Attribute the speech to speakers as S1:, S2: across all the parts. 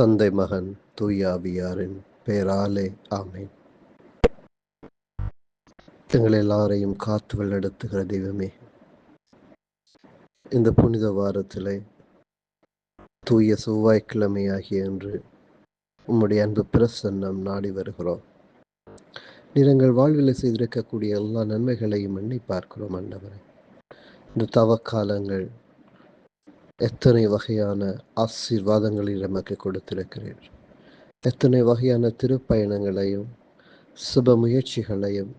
S1: தந்தை மகன் தூயாவியாரின் பெயராலே ஆமேன். எங்கள் எல்லாரையும் காத்து வழிநடத்துகிற தெய்வமே இந்த புனித வாரத்திலே தூய செவ்வாய்க்கிழமை ஆகிய என்று உம்முடைய அன்பு பிரசன்னம் நாடி வருகிறோம். நிறங்கள் வாழ்வில் செய்திருக்கக்கூடிய எல்லா நன்மைகளையும் எண்ணி பார்க்கிறோம் ஆண்டவரே இந்த தவக்காலங்கள் எத்தனை வகையான ஆசீர்வாதங்களை நமக்கு கொடுத்திருக்கிறீர். எத்தனை வகையான திருப்பயணங்களையும் சுப முயற்சிகளையும்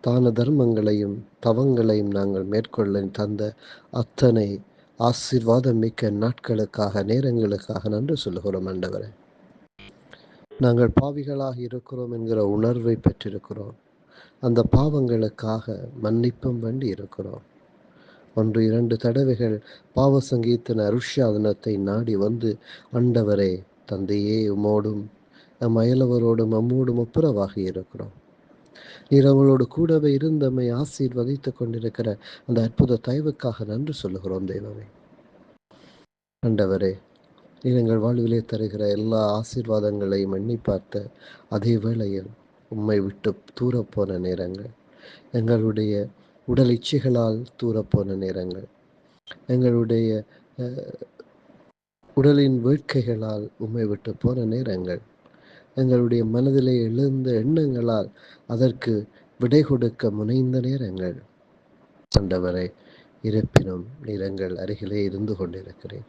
S1: தான தர்மங்களையும் தவங்களையும் நாங்கள் மேற்கொள்ள தந்த அத்தனை ஆசீர்வாதம் மிக்க நாட்களுக்காக நேரங்களுக்காக நன்றி சொல்லுகிறோம் ஆண்டவரே. நாங்கள் பாவிகளாக இருக்கிறோம் என்கிற உணர்வை பெற்றிருக்கிறோம். அந்த பாவங்களுக்காக மன்னிப்பும் வேண்டி இருக்கிறோம். ஒன்று இரண்டு தடவைகள் பாவ சங்கீத்தின் அருஷாதனத்தை நாடி வந்து ஆண்டவரே தந்தையே உமோடும் நம் அயலவரோடும் அம்மோடும் ஒப்புரவாகி இருக்கிறோம். நீர் அவங்களோடு கூடவே இருந்தமை ஆசீர்வதித்துக் கொண்டிருக்கிற அந்த அற்புத தயவுக்காக நன்றி சொல்லுகிறோம் தெய்வமே ஆண்டவரே நீர் எங்கள் வாழ்விலே தருகிற எல்லா ஆசீர்வாதங்களையும் எண்ணி பார்த்த அதே வேளையில் உம்மை விட்டு தூரப்போன நேரங்கள் எங்களுடைய உடல் இச்சைகளால் தூரப்போன நேரங்கள். எங்களுடைய உடலின் வேட்கைகளால் உண்மை விட்டு போன நேரங்கள். எங்களுடைய மனதிலே எழுந்த எண்ணங்களால் அதற்கு விடை கொடுக்க முனைந்த நேரங்கள். ஆண்டவரை இருப்பினும் நீர் எங்கள் அருகிலே இருந்து கொண்டிருக்கிறேன்.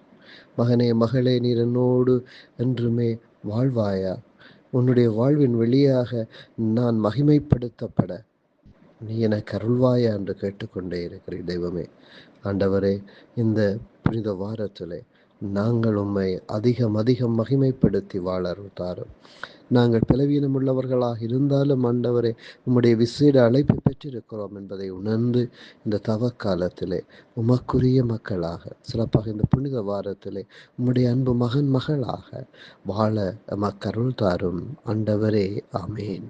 S1: மகனே மகளே நீர் என்னோடு என்றுமே வாழ்வாயா? உன்னுடைய வாழ்வின் வெளியாக நான் மகிமைப்படுத்தப்பட நீ எனக்கு அருள்வாயா என்று கேட்டுக்கொண்டே இருக்கிறேன் தெய்வமே. ஆண்டவரே இந்த புனித வாரத்திலே நாங்கள் உம்மை அதிகம் அதிகம் மகிமைப்படுத்தி வாழ தாரும் நாங்கள் பலவீனம் உள்ளவர்களாக இருந்தாலும் ஆண்டவரை உம்முடைய விசேட அழைப்பு பெற்றிருக்கிறோம் என்பதை உணர்ந்து இந்த தவ காலத்திலே உமக்குரிய மக்களாக சிறப்பாக இந்த புனித வாரத்திலே உம்முடைய அன்பு மகன் மகளாக வாழ மக்கருள் தாரும் ஆண்டவரே ஆமேன்.